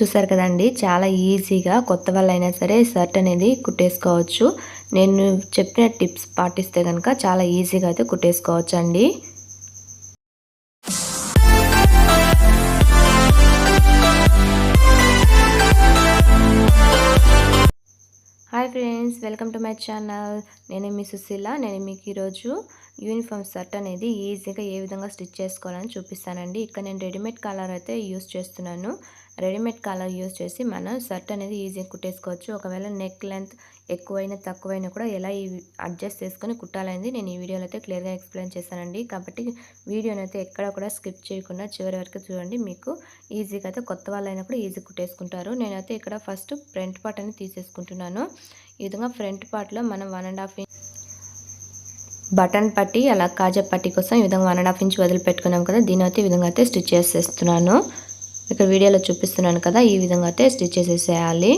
చూసారు కదండి చాలా ఈజీగా కొత్త వాళ్ళైనా సరే షర్ట్ అనేది కుట్టేసుకోవచ్చు. నేను చెప్పిన టిప్స్ పాటిస్తే కనుక చాలా ఈజీగా అయితే కుట్టేసుకోవచ్చు అండి hi friends welcome to my channel. నేను మీ సుశీల నేను మీకు ఈరోజు యూనిఫామ్ షర్ట్ అనేది ఈజీగా ఏ విధంగా స్టిచ్ చేసుకోవాలని చూపిస్తానండి. ఇక్కడ నేను రెడీమేడ్ కలర్ అయితే యూస్ చేస్తున్నాను. రెడీమేడ్ కలర్ యూస్ చేసి మనం షర్ట్ అనేది ఈజీగా కుట్టేసుకోవచ్చు. ఒకవేళ నెక్ లెంత్ ఎక్కువైనా తక్కువైనా కూడా ఎలా ఈ అడ్జస్ట్ చేసుకొని కుట్టాలనేది నేను ఈ వీడియోలో అయితే క్లియర్గా ఎక్స్ప్లెయిన్ చేశానండి. కాబట్టి వీడియోని అయితే ఎక్కడ కూడా స్కిప్ చేయకుండా చివరి వరకు చూడండి. మీకు ఈజీగా అయితే కొత్త వాళ్ళైనా కూడా ఈజీ కుట్టేసుకుంటారు. నేనైతే ఇక్కడ ఫస్ట్ ఫ్రంట్ పార్ట్ అనేది తీసేసుకుంటున్నాను. ఈ విధంగా ఫ్రంట్ పార్ట్లో మనం one and half inch button పట్టి అలా కాజా పట్టి కోసం ఈ విధంగా వన్ అండ్ హాఫ్ ఇంచ్ వదిలిపెట్టుకున్నాం కదా దీని అయితే ఈ విధంగా అయితే స్టిచ్ చేసేస్తున్నాను. ఇక్కడ వీడియోలో చూపిస్తున్నాను కదా ఈ విధంగా అయితే స్టిచ్ చేసేసేయాలి.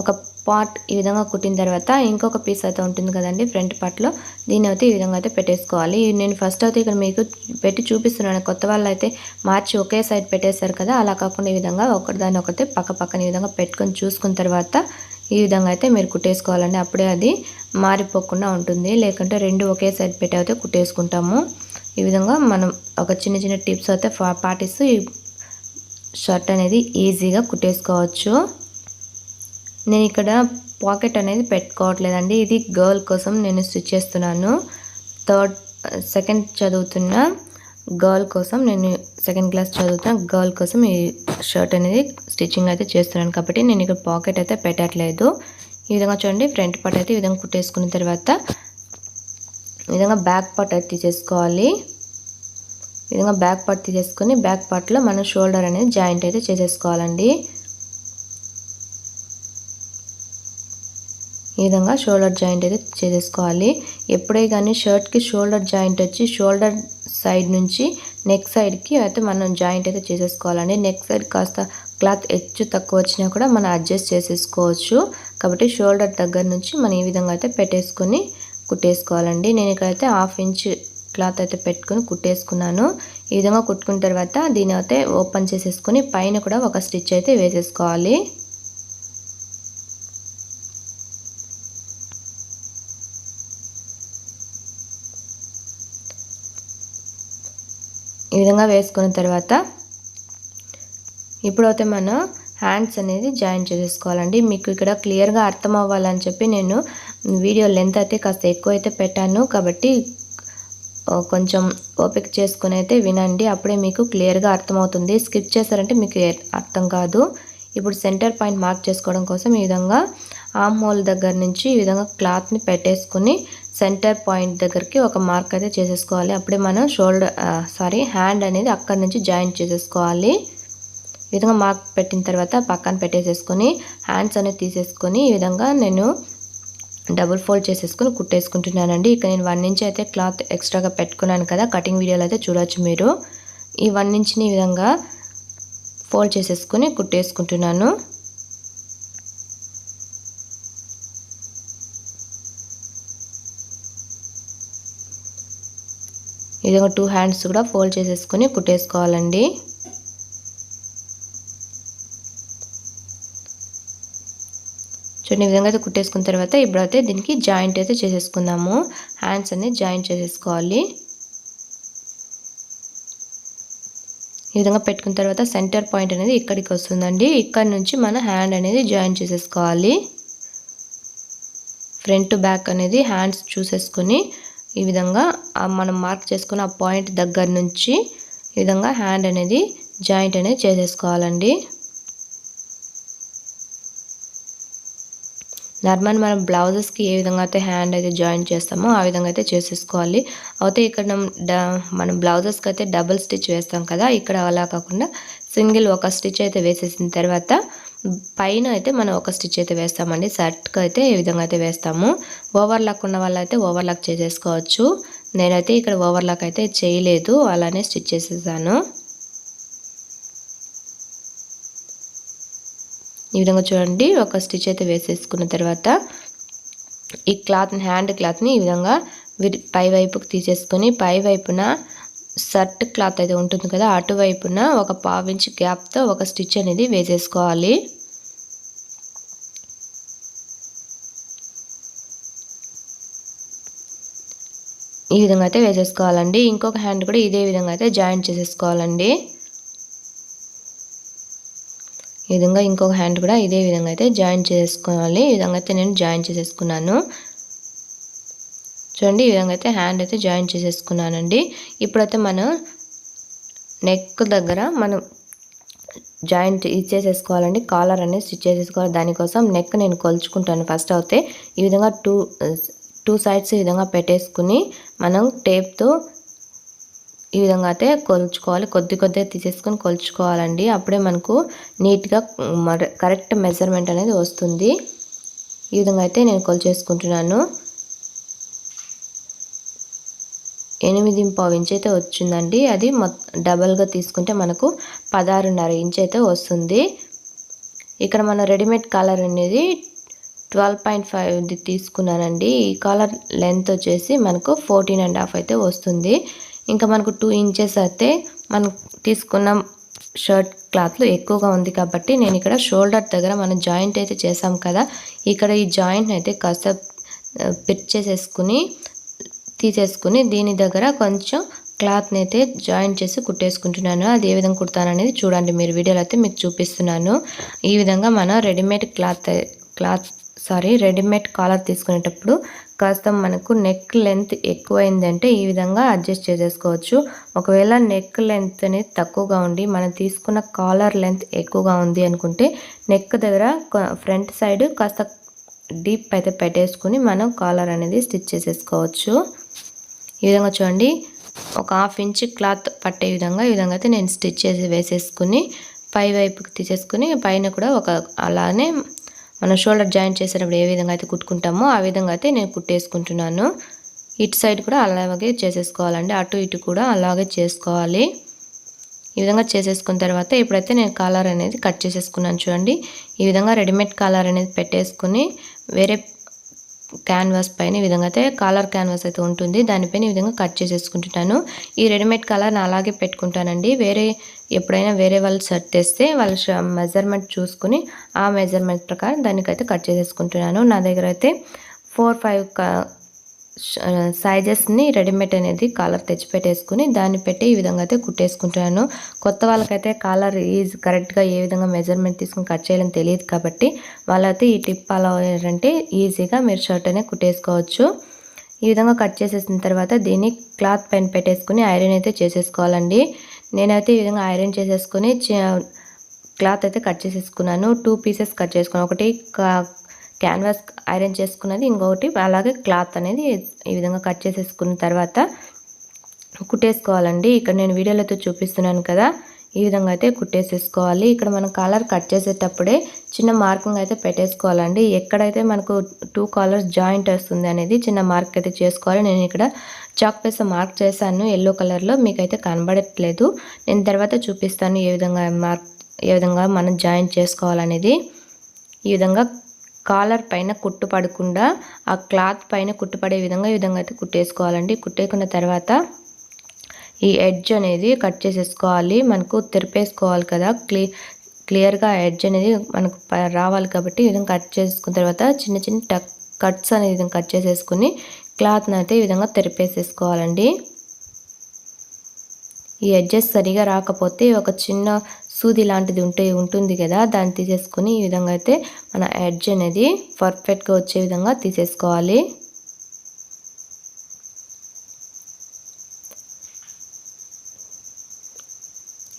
ఒక పార్ట్ ఈ విధంగా కుట్టిన తర్వాత ఇంకొక పీస్ అయితే ఉంటుంది కదండి ఫ్రంట్ పార్ట్లో. దీన్ని అయితే ఈ విధంగా అయితే పెట్టేసుకోవాలి. నేను ఫస్ట్ అయితే ఇక్కడ మీకు పెట్టి చూపిస్తున్నాను. కొత్త వాళ్ళు అయితే మార్చి ఒకే సైడ్ పెట్టేశారు కదా అలా కాకుండా ఈ విధంగా ఒకటిదాన్ని ఒకటి పక్క పక్కన ఈ విధంగా పెట్టుకొని చూసుకున్న తర్వాత ఈ విధంగా అయితే మీరు కుట్టేసుకోవాలండి. అప్పుడే అది మారిపోకుండా ఉంటుంది. లేకుంటే రెండు ఒకే సైడ్ పెట్టి అయితే కుట్టేసుకుంటాము. ఈ విధంగా మనం ఒక చిన్న చిన్న టిప్స్ అయితే పాటిస్తూ ఈ షర్ట్ అనేది ఈజీగా కుట్టేసుకోవచ్చు. నేను ఇక్కడ పాకెట్ అనేది పెట్టుకోవట్లేదండి. ఇది గర్ల్ కోసం నేను స్టిచ్ చేస్తున్నాను. థర్డ్ సెకండ్ చదువుతున్న గర్ల్ కోసం నేను సెకండ్ క్లాస్ చదువుతున్న గర్ల్ కోసం ఈ షర్ట్ అనేది స్టిచ్చింగ్ అయితే చేస్తున్నాను కాబట్టి నేను ఇక్కడ పాకెట్ అయితే పెట్టట్లేదు. ఈ విధంగా చూడండి ఫ్రంట్ పార్ట్ అయితే ఈ విధంగా కుట్టేసుకున్న తర్వాత విధంగా బ్యాక్ పార్ట్ అయితే తీసేసుకోవాలి విధంగా బ్యాక్ పార్ట్ తీసేసుకొని బ్యాక్ పార్ట్లో మనం షోల్డర్ అనేది జాయింట్ అయితే చేసేసుకోవాలండి. ఈ విధంగా షోల్డర్ జాయింట్ అయితే చేసేసుకోవాలి. ఎప్పుడే కానీ షర్ట్కి షోల్డర్ జాయింట్ వచ్చి షోల్డర్ సైడ్ నుంచి నెక్ సైడ్కి అయితే మనం జాయింట్ అయితే చేసేసుకోవాలండి. నెక్ సైడ్ కాస్త క్లాత్ హెచ్చు తక్కువ వచ్చినా కూడా మనం అడ్జస్ట్ చేసేసుకోవచ్చు. కాబట్టి షోల్డర్ దగ్గర నుంచి మనం ఈ విధంగా అయితే పెట్టేసుకొని కుట్టేసుకోవాలండి. నేను ఇక్కడైతే హాఫ్ ఇంచ్ క్లాత్ అయితే పెట్టుకుని కుట్టేసుకున్నాను. ఈ విధంగా కుట్టుకున్న తర్వాత దీని అయితే ఓపెన్ చేసేసుకొని పైన కూడా ఒక స్టిచ్ అయితే వేసేసుకోవాలి. ఈ విధంగా వేసుకున్న తర్వాత ఇప్పుడైతే మనం హ్యాండ్స్ అనేది జాయిన్ చేసేసుకోవాలండి మీకు ఇక్కడ క్లియర్గా అర్థం అవ్వాలని చెప్పి నేను వీడియో లెంత్ అయితే కాస్త ఎక్కువ అయితే పెట్టాను. కాబట్టి కొంచెం ఓపిక చేసుకుని అయితే వినండి. అప్పుడే మీకు క్లియర్గా అర్థమవుతుంది స్కిప్ చేశారంటే మీకు అర్థం కాదు. ఇప్పుడు సెంటర్ పాయింట్ మార్క్ చేసుకోవడం కోసం ఈ విధంగా ఆమ్ హోల్ దగ్గర నుంచి ఈ విధంగా క్లాత్ని పెట్టేసుకుని సెంటర్ పాయింట్ దగ్గరికి ఒక మార్క్ అయితే చేసేసుకోవాలి. అప్పుడే మనం షోల్డర్ సారీ హ్యాండ్ అనేది అక్కడి నుంచి జాయింట్ చేసేసుకోవాలి. ఈ విధంగా మార్క్ పెట్టిన తర్వాత పక్కన పెట్టేసేసుకొని హ్యాండ్స్ అనేది తీసేసుకొని ఈ విధంగా నేను డబుల్ ఫోల్డ్ చేసేసుకుని కుట్టేసుకుంటున్నానండి. ఇక నేను వన్ ఇంచ్ అయితే క్లాత్ ఎక్స్ట్రాగా పెట్టుకున్నాను కదా కటింగ్ వీడియోలో అయితే చూడవచ్చు మీరు. ఈ వన్ ఇంచ్ని ఈ విధంగా ఫోల్డ్ చేసేసుకొని కుట్టేసుకుంటున్నాను. ఈ విధంగా టూ హ్యాండ్స్ కూడా ఫోల్డ్ చేసేసుకొని కుట్టేసుకోవాలండి. చూడండి ఈ విధంగా అయితే కుట్టేసుకున్న తర్వాత ఇప్పుడైతే దీనికి జాయింట్ అయితే చేసేసుకుందాము. హ్యాండ్స్ అనేది జాయింట్ చేసేసుకోవాలి. ఈ విధంగా పెట్టుకున్న తర్వాత సెంటర్ పాయింట్ అనేది ఇక్కడికి వస్తుందండి. ఇక్కడ నుంచి మన హ్యాండ్ అనేది జాయిన్ చేసేసుకోవాలి. ఫ్రంట్ బ్యాక్ అనేది హ్యాండ్స్ చూసేసుకొని ఈ విధంగా మనం మార్క్ చేసుకున్న ఆ పాయింట్ దగ్గర నుంచి ఈ విధంగా హ్యాండ్ అనేది జాయింట్ అనేది చేసేసుకోవాలండి. నార్మల్ మనం బ్లౌజెస్కి ఏ విధంగా అయితే హ్యాండ్ అయితే జాయిన్ చేస్తామో ఆ విధంగా అయితే చేసేసుకోవాలి. అయితే ఇక్కడ మనం బ్లౌజెస్కి అయితే డబుల్ స్టిచ్ వేస్తాం కదా ఇక్కడ అలా కాకుండా సింగిల్ ఒక స్టిచ్ అయితే వేసేసిన తర్వాత పైన అయితే మనం ఒక స్టిచ్ అయితే వేస్తామండి. షర్ట్కి అయితే ఈ విధంగా అయితే వేస్తాము ఓవర్లాక్ ఉన్న వాళ్ళు అయితే ఓవర్లాక్ చేసేసుకోవచ్చు. నేనైతే ఇక్కడ ఓవర్లాక్ అయితే చేయలేదు అలానే స్టిచ్ చేసేసాను. ఈ విధంగా చూడండి. ఒక స్టిచ్ అయితే వేసేసుకున్న తర్వాత ఈ క్లాత్ని హ్యాండ్ క్లాత్ని ఈ విధంగా పై వైపుకి తీసేసుకొని పై వైపున షర్ట్ క్లాత్ అయితే ఉంటుంది కదా అటువైపున ఒక పావించి గ్యాప్తో ఒక స్టిచ్ అనేది వేసేసుకోవాలి. ఈ విధంగా అయితే వేసేసుకోవాలండి. ఇంకొక హ్యాండ్ కూడా ఇదే విధంగా అయితే జాయింట్ చేసేసుకోవాలండి. ఈ విధంగా ఇంకొక హ్యాండ్ కూడా ఇదే విధంగా అయితే జాయిన్ చేసుకోవాలి. ఈ విధంగా అయితే నేను జాయిన్ చేసేసుకున్నాను. చూడండి ఈ విధంగా అయితే హ్యాండ్ అయితే జాయిన్ చేసేసుకున్నానండి. ఇప్పుడైతే మనం నెక్ దగ్గర మనం జాయింట్ ఇచ్చేసేసుకోవాలండి. కాలర్ అనేది స్టిచ్ చేసేసుకోవాలి. దానికోసం నెక్ నేను కొలుచుకుంటాను. ఫస్ట్ అయితే ఈ విధంగా టూ టూ సైడ్స్ ఈ విధంగా పెట్టేసుకుని మనం టేప్తో ఈ విధంగా అయితే కొలుచుకోవాలి. కొద్ది కొద్దిగా తీసేసుకొని కొలుచుకోవాలండి. అప్పుడే మనకు నీట్గా కరెక్ట్ మెజర్మెంట్ అనేది వస్తుంది. ఈ విధంగా అయితే నేను కొలిచేసుకుంటున్నాను. ఎనిమిది పావు ఇంచ్ అయితే వచ్చిందండి. అది డబల్గా తీసుకుంటే మనకు పదహారున్నర ఇంచ్ అయితే వస్తుంది. ఇక్కడ మన రెడీమేడ్ కాలర్ అనేది ట్వెల్వ్ పాయింట్ ఫైవ్ది తీసుకున్నానండి. ఈ కాలర్ లెంత్ వచ్చేసి మనకు ఫోర్టీన్ అండ్ హాఫ్ అయితే వస్తుంది. ఇంకా మనకు టూ ఇంచెస్ అయితే మనం తీసుకున్న షర్ట్ క్లాత్లు ఎక్కువగా ఉంది కాబట్టి నేను ఇక్కడ షోల్డర్ దగ్గర మనం జాయింట్ అయితే చేసాం కదా. ఇక్కడ ఈ జాయింట్ అయితే కాస్త పిట్ చేసేసుకుని తీసేసుకుని దీని దగ్గర కొంచెం క్లాత్ని అయితే జాయిన్ చేసి కుట్టేసుకుంటున్నాను. అది ఏ విధంగా కుడతాననేది చూడండి. మీరు వీడియోలో అయితే మీకు చూపిస్తున్నాను. ఈ విధంగా మనం readymade cloth cloth sorry readymade collar తీసుకునేటప్పుడు కాస్త మనకు నెక్ లెంత్ ఎక్కువైందంటే ఈ విధంగా అడ్జస్ట్ చేసేసుకోవచ్చు. ఒకవేళ నెక్ లెంత్ అనేది తక్కువగా ఉండి మనం తీసుకున్న కాలర్ లెంత్ ఎక్కువగా ఉంది అనుకుంటే నెక్ దగ్గర ఫ్రంట్ సైడ్ కాస్త డీప్ అయితే పెట్టేసుకుని మనం కాలర్ అనేది స్టిచ్ చేసేసుకోవచ్చు. ఈ విధంగా చూడండి. ఒక హాఫ్ ఇంచ్ క్లాత్ పట్టే విధంగా ఈ విధంగా అయితే నేను స్టిచ్ చేసి వేసేసుకుని పై వైపుకి తీసేసుకుని పైన కూడా ఒక అలానే మనం షోల్డర్ జాయింట్ చేసేటప్పుడు ఏ విధంగా అయితే కుట్టుకుంటామో ఆ విధంగా అయితే నేను కుట్టేసుకుంటున్నాను. ఇటు సైడ్ కూడా అలాగే చేసేసుకోవాలండి. అటు ఇటు కూడా అలాగే చేసుకోవాలి. ఈ విధంగా చేసేసుకున్న తర్వాత ఇప్పుడైతే నేను కాలర్ అనేది కట్ చేసేసుకున్నాను చూడండి. ఈ విధంగా రెడీమేడ్ కాలర్ అనేది పెట్టేసుకుని వేరే క్యాన్వాస్ పైన ఈ విధంగా అయితే కాలర్ క్యాన్వాస్ అయితే ఉంటుంది. దానిపైన ఈ విధంగా కట్ చేసేసుకుంటున్నాను. ఈ రెడీమేడ్ కలర్ అలాగే పెట్టుకుంటానండి. వేరే ఎప్పుడైనా వేరే వాళ్ళు సెట్ తెస్తే వాళ్ళ మెజర్మెంట్ చూసుకుని ఆ మెజర్మెంట్ ప్రకారం దానికైతే కట్ చేసేసుకుంటున్నాను. నా దగ్గర అయితే ఫోర్ ఫైవ్ సైజెస్ని రెడీమేడ్ అనేది కాలర్ తెచ్చిపెట్టేసుకుని దాన్ని పెట్టి ఈ విధంగా అయితే కుట్టేసుకుంటున్నాను. కొత్త వాళ్ళకైతే కాలర్ ఈజ్ కరెక్ట్గా ఏ విధంగా మెజర్మెంట్ తీసుకుని కట్ చేయాలని తెలియదు కాబట్టి వాళ్ళైతే ఈ టిప్ అలా అంటే ఈజీగా మీరు షర్ట్ అనేది కుట్టేసుకోవచ్చు. ఈ విధంగా కట్ చేసేసిన తర్వాత దీన్ని క్లాత్ పైన పెట్టేసుకుని ఐరన్ అయితే చేసేసుకోవాలండి. నేనైతే ఈ విధంగా ఐరన్ చేసేసుకుని క్లాత్ అయితే కట్ చేసేసుకున్నాను. టూ పీసెస్ కట్ చేసుకున్నాను. ఒకటి క్యాన్వాస్ ఐరన్ చేసుకున్నది ఇంకొకటి అలాగే క్లాత్ అనేది ఈ విధంగా కట్ చేసేసుకున్న తర్వాత కుట్టేసుకోవాలండి. ఇక్కడ నేను వీడియోలో చూపిస్తున్నాను కదా ఈ విధంగా అయితే కుట్టేసేసుకోవాలి. ఇక్కడ మనం కాలర్ కట్ చేసేటప్పుడే చిన్న మార్కింగ్ అయితే పెట్టేసుకోవాలండి. ఎక్కడైతే మనకు టూ కాలర్స్ జాయింట్ వస్తుంది అనేది చిన్న మార్క్ అయితే చేసుకోవాలి. నేను ఇక్కడ చాక్ పేస మార్క్ చేశాను ఎల్లో కలర్లో మీకైతే కనబడట్లేదు. నేను తర్వాత చూపిస్తాను ఏ విధంగా మార్క్ ఏ విధంగా మనం జాయింట్ చేసుకోవాలనేది. ఈ విధంగా కాలర్ పైన కుట్టు పడకుండా ఆ క్లాత్ పైన కుట్టుపడే విధంగా ఈ విధంగా అయితే కుట్టేసుకోవాలండి. కుట్టేకున్న తర్వాత ఈ ఎడ్జ్ అనేది కట్ చేసేసుకోవాలి. మనకు తెరిపేసుకోవాలి కదా. క్లీ క్లియర్గా ఎడ్జ్ అనేది మనకు రావాలి కాబట్టి ఈ విధంగా కట్ చేసుకున్న తర్వాత చిన్న చిన్న టక్ కట్స్ అనేది విధంగా కట్ చేసేసుకుని క్లాత్ని అయితే ఈ విధంగా తెరిపేసేసుకోవాలండి. ఈ ఎడ్జెస్ సరిగా రాకపోతే ఒక చిన్న సూది లాంటిది ఉంటే ఉంటుంది కదా దాన్ని తీసేసుకొని ఈ విధంగా అయితే మన ఎడ్జ్ అనేది పర్ఫెక్ట్గా వచ్చే విధంగా తీసేసుకోవాలి.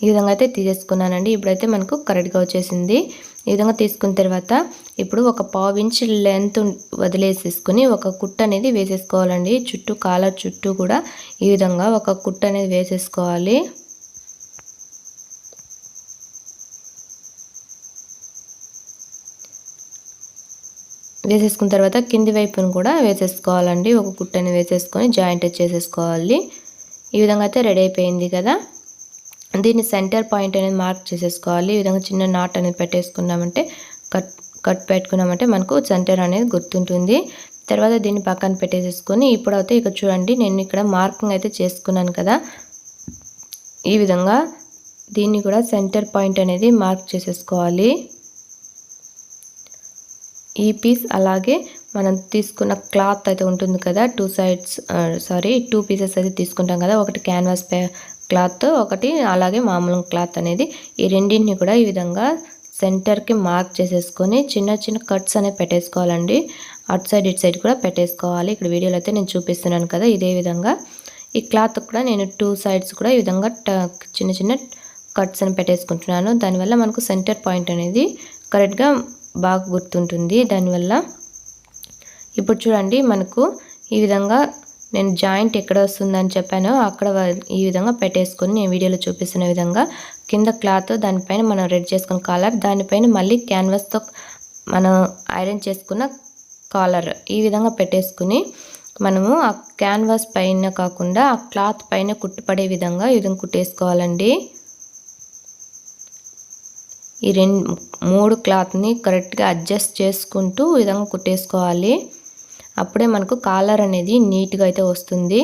ఈ విధంగా అయితే తీసేసుకున్నానండి. ఇప్పుడైతే మనకు కరెక్ట్గా వచ్చేసింది. ఈ విధంగా తీసుకున్న తర్వాత ఇప్పుడు ఒక పావు ఇంచ్ లెంత్ వదిలేసేసుకుని ఒక కుట్ట అనేది వేసేసుకోవాలండి. చుట్టూ కాలర్ చుట్టూ కూడా ఈ విధంగా ఒక కుట్ట అనేది వేసేసుకోవాలి. వేసేసుకున్న తర్వాత కింది వైపును కూడా వేసేసుకోవాలండి. ఒక కుట్టని వేసేసుకొని జాయింట్ చేసేసుకోవాలి. ఈ విధంగా అయితే రెడీ అయిపోయింది కదా. దీన్ని సెంటర్ పాయింట్ అనేది మార్క్ చేసేసుకోవాలి. ఈ విధంగా చిన్న నాట్ అనేది పెట్టేసుకున్నామంటే కట్ కట్ పెట్టుకున్నామంటే మనకు సెంటర్ అనేది గుర్తుంటుంది. తర్వాత దీన్ని పక్కన పెట్టేసేసుకొని ఇప్పుడైతే ఇక్కడ చూడండి నేను ఇక్కడ మార్కింగ్ అయితే చేసుకున్నాను కదా. ఈ విధంగా దీన్ని కూడా సెంటర్ పాయింట్ అనేది మార్క్ చేసేసుకోవాలి. ఈ పీస్ అలాగే మనం తీసుకున్న క్లాత్ అయితే ఉంటుంది కదా two sides sorry two pieces అయితే తీసుకుంటాం కదా ఒకటి క్యాన్వాస్ పే క్లాత్ ఒకటి అలాగే మామూలు క్లాత్ అనేది. ఈ రెండింటిని కూడా ఈ విధంగా సెంటర్కి మార్క్ చేసేసుకొని చిన్న చిన్న కట్స్ అనేవి పెట్టేసుకోవాలండి. అటు సైడ్ ఇటు సైడ్ కూడా పెట్టేసుకోవాలి. ఇక్కడ వీడియోలో అయితే నేను చూపిస్తున్నాను కదా ఇదే విధంగా. ఈ క్లాత్ కూడా నేను టూ సైడ్స్ కూడా ఈ విధంగా చిన్న చిన్న కట్స్ అని పెట్టేసుకుంటున్నాను. దానివల్ల మనకు సెంటర్ పాయింట్ అనేది కరెక్ట్గా బాగా గుర్తుంటుంది. దానివల్ల ఇప్పుడు చూడండి మనకు ఈ విధంగా నేను జాయింట్ ఎక్కడ వస్తుందని చెప్పానో అక్కడ ఈ విధంగా పెట్టేసుకొని నేను వీడియోలో చూపిస్తున్న విధంగా కింద క్లాత్ దానిపైన మనం రెడీ చేసుకున్న కాలర్ దానిపైన మళ్ళీ క్యాన్వాస్తో మనం ఐరన్ చేసుకున్న కాలర్ ఈ విధంగా పెట్టేసుకుని మనము ఆ క్యాన్వాస్ పైన కాకుండా ఆ క్లాత్ పైన కుట్టుపడే విధంగా ఈ విధంగా కుట్టేసుకోవాలండి. ఈ రెండు మూడు క్లాత్ని కరెక్ట్గా అడ్జస్ట్ చేసుకుంటూ విధంగా కుట్టేసుకోవాలి. అప్పుడే మనకు కాలర్ అనేది నీట్గా అయితే వస్తుంది.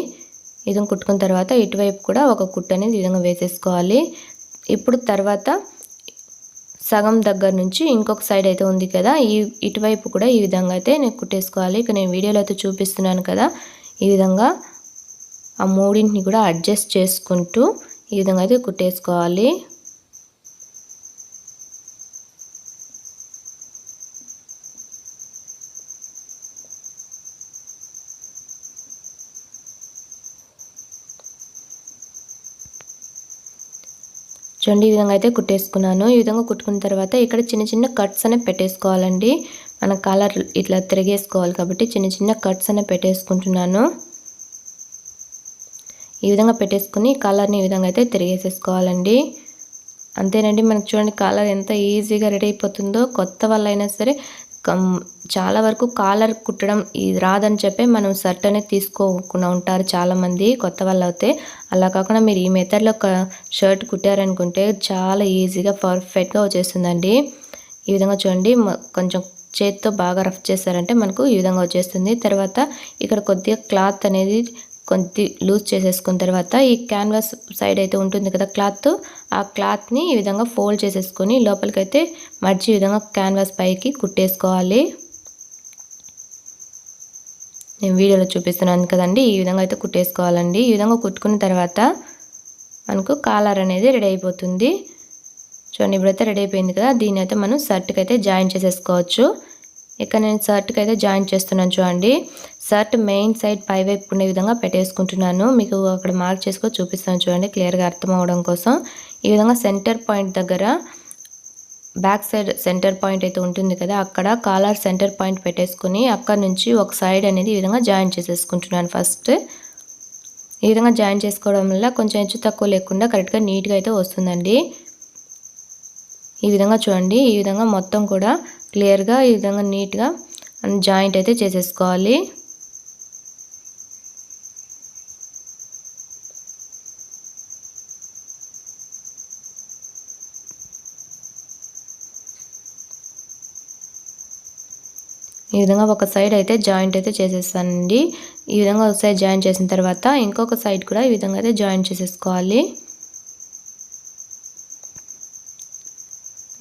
ఇది కుట్టుకున్న తర్వాత ఇటువైపు కూడా ఒక కుట్టు అనేది విధంగా వేసేసుకోవాలి. ఇప్పుడు తర్వాత సగం దగ్గర నుంచి ఇంకొక సైడ్ అయితే ఉంది కదా ఈ ఇటువైపు కూడా ఈ విధంగా అయితే నేను కుట్టేసుకోవాలి. ఇక నేను వీడియోలో అయితే చూపిస్తున్నాను కదా ఈ విధంగా ఆ మూడింటిని కూడా అడ్జస్ట్ చేసుకుంటూ ఈ విధంగా అయితే కుట్టేసుకోవాలి. చూడండి ఈ విధంగా అయితే కుట్టేసుకున్నాను. ఈ విధంగా కుట్టుకున్న తర్వాత ఇక్కడ చిన్న చిన్న కట్స్ అనేవి పెట్టేసుకోవాలండి. మన కలర్ ఇట్లా తిరిగేసుకోవాలి కాబట్టి చిన్న చిన్న కట్స్ అనేవి పెట్టేసుకుంటున్నాను. ఈ విధంగా పెట్టేసుకుని కలర్ని ఈ విధంగా అయితే తిరిగేసేసుకోవాలండి. అంతేనండి మనకు చూడండి కాలర్ ఎంత ఈజీగా రెడీ అయిపోతుందో. కొత్త వాళ్ళైనా సరే చాలా వరకు కాలర్ కుట్టడం ఇది రాదని చెప్పి మనం షర్ట్ అనేది తీసుకోకుండా ఉంటారు చాలామంది కొత్త వాళ్ళు అయితే అలా కాకుండా మీరు ఈ మెథడ్లో షర్ట్ కుట్టారనుకుంటే చాలా ఈజీగా పర్ఫెక్ట్గా వచ్చేస్తుందండి. ఈ విధంగా చూడండి కొంచెం చేతితో బాగా రఫ్ చేశారంటే మనకు ఈ విధంగా వచ్చేస్తుంది. తర్వాత ఇక్కడ కొద్దిగా క్లాత్ అనేది కొద్ది లూజ్ చేసేసుకున్న తర్వాత ఈ క్యాన్వాస్ సైడ్ అయితే ఉంటుంది కదా క్లాత్ ఆ క్లాత్ని ఈ విధంగా ఫోల్డ్ చేసేసుకొని లోపలికైతే మర్చి విధంగా క్యాన్వాస్ పైకి కుట్టేసుకోవాలి. నేను వీడియోలో చూపిస్తున్నాను కదండి ఈ విధంగా అయితే కుట్టేసుకోవాలండి. ఈ విధంగా కుట్టుకున్న తర్వాత మనకు కాలర్ అనేది రెడీ అయిపోతుంది. చూడండి ఇప్పుడైతే రెడీ అయిపోయింది కదా దీని అయితే మనం షర్ట్కి అయితే జాయిన్ చేసేసుకోవచ్చు. ఇక్కడ నేను షర్ట్కి అయితే జాయిన్ చేస్తున్నాను చూడండి. షర్ట్ మెయిన్ సైడ్ పై వైపు ఉండే విధంగా పెట్టేసుకుంటున్నాను. మీకు అక్కడ మార్క్ చేసుకొని చూపిస్తాను చూడండి. క్లియర్గా అర్థం అవడం కోసం. ఈ విధంగా సెంటర్ పాయింట్ దగ్గర బ్యాక్ సైడ్ సెంటర్ పాయింట్ అయితే ఉంటుంది కదా అక్కడ కాలర్ సెంటర్ పాయింట్ పెట్టేసుకుని అక్కడ నుంచి ఒక సైడ్ అనేది ఈ విధంగా జాయిన్ చేసేసుకుంటున్నాను ఫస్ట్ ఈ విధంగా జాయిన్ చేసుకోవడం వల్ల కొంచెం హెచ్చు తక్కువ లేకుండా కరెక్ట్గా నీట్గా అయితే వస్తుందండి. ఈ విధంగా చూడండి. ఈ విధంగా మొత్తం కూడా క్లియర్గా ఈ విధంగా నీట్గా జాయింట్ అయితే చేసేసుకోవాలి. ఈ విధంగా ఒక సైడ్ అయితే జాయింట్ అయితే చేసేస్తానండి. ఈ విధంగా ఒక సైడ్ జాయిన్ చేసిన తర్వాత ఇంకొక సైడ్ కూడా ఈ విధంగా అయితే జాయిన్ చేసేసుకోవాలి.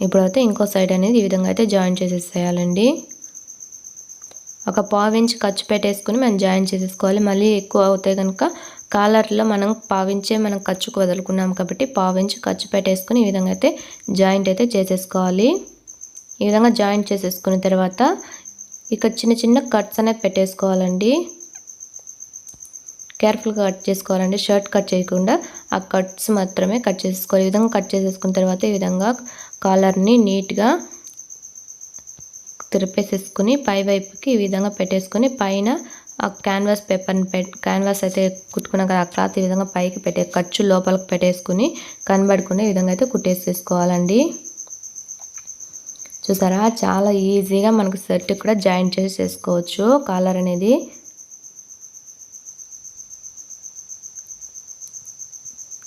ఇప్పుడైతే ఇంకో సైడ్ అనేది ఈ విధంగా అయితే జాయిన్ చేసేసేయాలండి. ఒక పావించి ఖర్చు పెట్టేసుకుని మనం జాయిన్ చేసేసుకోవాలి. మళ్ళీ ఎక్కువ అవుతాయి కనుక కాలర్లో మనం పావించే మనం ఖర్చుకు వదులుకున్నాం కాబట్టి పావించి ఖర్చు పెట్టేసుకుని ఈ విధంగా అయితే జాయింట్ అయితే చేసేసుకోవాలి. ఈ విధంగా జాయింట్ చేసేసుకున్న తర్వాత ఇక్కడ చిన్న చిన్న కట్స్ అనేది పెట్టేసుకోవాలండి. కేర్ఫుల్గా కట్ చేసుకోవాలండి. షర్ట్ కట్ చేయకుండా ఆ కట్స్ మాత్రమే కట్ చేసుకోవాలి ఈ విధంగా కట్ చేసేసుకున్న తర్వాత ఈ విధంగా కాలర్ని నీట్గా తిరిపేసేసుకుని పై వైపుకి ఈ విధంగా పెట్టేసుకొని పైన ఆ క్యాన్వాస్ పేపర్ని పెట్ క్యాన్వాస్ అయితే కుట్టుకున్నాక ఆ క్లాత్ ఈ విధంగా పైకి పెట్టే ఖర్చు లోపలికి పెట్టేసుకుని కనబడుకునే విధంగా అయితే కుట్టేసేసుకోవాలండి. చూసారా? చాలా ఈజీగా మనకు సెట్ కూడా జాయింట్ చేసి చేసుకోవచ్చు కాలర్ అనేది.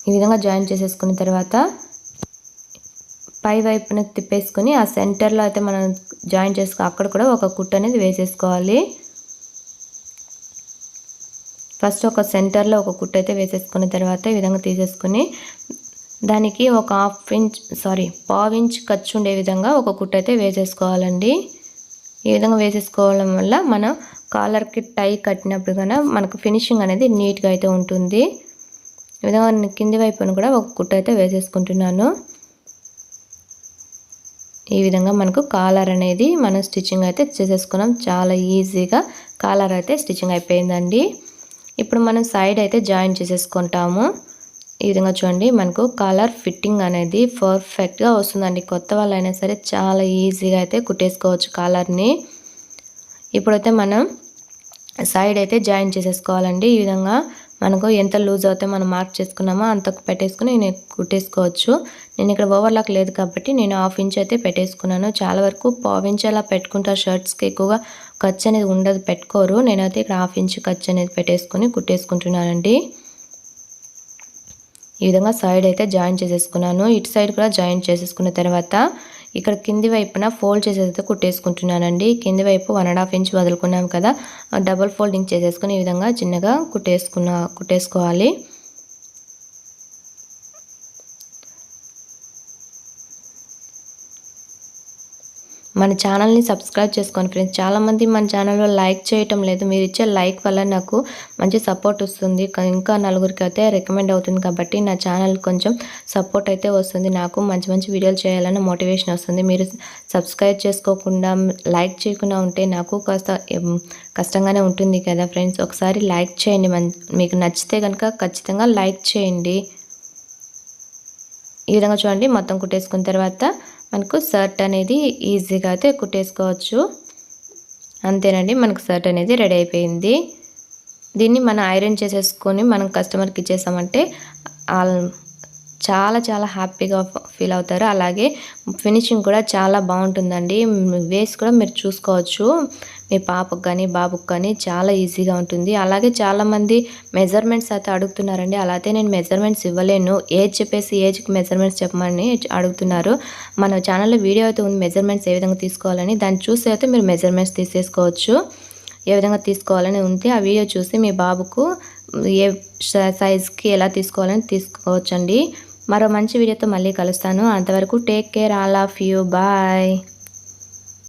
ఈ విధంగా జాయిన్ చేసేసుకున్న తర్వాత పై వైపున తిప్పేసుకొని ఆ సెంటర్లో అయితే మనం జాయిన్ చేసుకో అక్కడ కూడా ఒక కుట్ అనేది వేసేసుకోవాలి. ఫస్ట్ ఒక సెంటర్లో ఒక కుట్ అయితే వేసేసుకున్న తర్వాత ఈ విధంగా తీసేసుకుని దానికి ఒక హాఫ్ ఇంచ్ సారీ పావు ఇంచ్ ఖర్చు ఉండే విధంగా ఒక కుట్ అయితే వేసేసుకోవాలండి. ఈ విధంగా వేసేసుకోవడం వల్ల మన కాలర్కి టై కట్టినప్పుడు కన్నా మనకు ఫినిషింగ్ అనేది నీట్గా అయితే ఉంటుంది. ఈ విధంగా కింది వైపున కూడా ఒక కుట్ అయితే వేసేసుకుంటున్నాను. ఈ విధంగా మనకు కాలర్ అనేది మనం స్టిచ్చింగ్ అయితే చేసేసుకున్నాం. చాలా ఈజీగా కాలర్ అయితే స్టిచ్చింగ్ అయిపోయిందండి. ఇప్పుడు మనం సైడ్ అయితే జాయిన్ చేసేసుకుంటాము. ఈ విధంగా చూడండి మనకు కాలర్ ఫిట్టింగ్ అనేది పర్ఫెక్ట్గా వస్తుందండి. కొత్త వాళ్ళైనా సరే చాలా ఈజీగా అయితే కుట్టేసుకోవచ్చు కాలర్ని ఇప్పుడైతే మనం సైడ్ అయితే జాయిన్ చేసేసుకోవాలండి. ఈ విధంగా మనకు ఎంత లూజ్ అవుతే మనం మార్క్ చేసుకున్నామో అంత పెట్టేసుకుని నేను కుట్టేసుకోవచ్చు. నేను ఇక్కడ ఓవర్లాక్ లేదు కాబట్టి నేను హాఫ్ ఇంచ్ అయితే పెట్టేసుకున్నాను. చాలా వరకు పావు ఇంచ్ అలా పెట్టుకుంటారు షర్ట్స్కి ఎక్కువగా ఖర్చు అనేది ఉండదు పెట్టుకోరు. నేనైతే ఇక్కడ హాఫ్ ఇంచ్ ఖర్చు అనేది పెట్టేసుకొని కుట్టేసుకుంటున్నానండి. ఈ విధంగా సైడ్ అయితే జాయిన్ చేసేసుకున్నాను. ఇటు సైడ్ కూడా జాయిన్ చేసేసుకున్న తర్వాత ఇక్కడ కింది వైపున ఫోల్డ్ చేసేది కుట్టేసుకుంటున్నానండి. కింది వైపు వన్ అండ్ హాఫ్ ఇంచ్ వదులుకున్నాం కదా. డబల్ ఫోల్డింగ్ చేసేసుకుని ఈ విధంగా చిన్నగా కుట్టేసుకున్న కుట్టేసుకోవాలి. మన ఛానల్ని సబ్స్క్రైబ్ చేసుకోండి ఫ్రెండ్స్. చాలామంది మన ఛానల్లో లైక్ చేయటం లేదు. మీరు ఇచ్చే లైక్ వల్ల నాకు మంచి సపోర్ట్ వస్తుంది. ఇంకా నలుగురికి అయితే రికమెండ్ అవుతుంది కాబట్టి నా ఛానల్ కొంచెం సపోర్ట్ అయితే వస్తుంది. నాకు మంచి మంచి వీడియోలు చేయాలని మోటివేషన్ వస్తుంది. మీరు సబ్స్క్రైబ్ చేసుకోకుండా లైక్ చేయకుండా ఉంటే నాకు కాస్త కష్టంగానే ఉంటుంది కదా ఫ్రెండ్స్. ఒకసారి లైక్ చేయండి. మీకు నచ్చితే కనుక ఖచ్చితంగా లైక్ చేయండి. ఈ విధంగా చూడండి. మొత్తం కుట్టేసుకున్న తర్వాత మనకు షర్ట్ అనేది ఈజీగా అయితే కుట్టేసుకోవచ్చు. అంతేనండి మనకు షర్ట్ అనేది రెడీ అయిపోయింది. దీన్ని మనం ఐరన్ చేసేసుకొని మనం కస్టమర్కి ఇచ్చేసామంటే చాలా చాలా హ్యాపీగా ఫీల్ అవుతారు. అలాగే ఫినిషింగ్ కూడా చాలా బాగుంటుందండి. వేసి కూడా మీరు చూసుకోవచ్చు. మీ పాపకు కానీ బాబుకు కానీ చాలా ఈజీగా ఉంటుంది. అలాగే చాలామంది మెజర్మెంట్స్ అయితే అడుగుతున్నారండి. అలా అయితే నేను మెజర్మెంట్స్ ఇవ్వలేను. ఏజ్ చెప్పేసి ఏజ్కి మెజర్మెంట్స్ చెప్పమని అడుగుతున్నారు. మన ఛానల్లో వీడియో అయితే ఉంది. మెజర్మెంట్స్ ఏ విధంగా తీసుకోవాలని. దాన్ని చూసి అయితే మీరు మెజర్మెంట్స్ తీసేసుకోవచ్చు. ఏ విధంగా తీసుకోవాలని ఉంటే ఆ వీడియో చూసి మీ బాబుకు ఏ సైజ్కి ఎలా తీసుకోవాలని తీసుకోవచ్చండి. మరో మంచి వీడియోతో మళ్ళీ కలుస్తాను. అంతవరకు take care all of you bye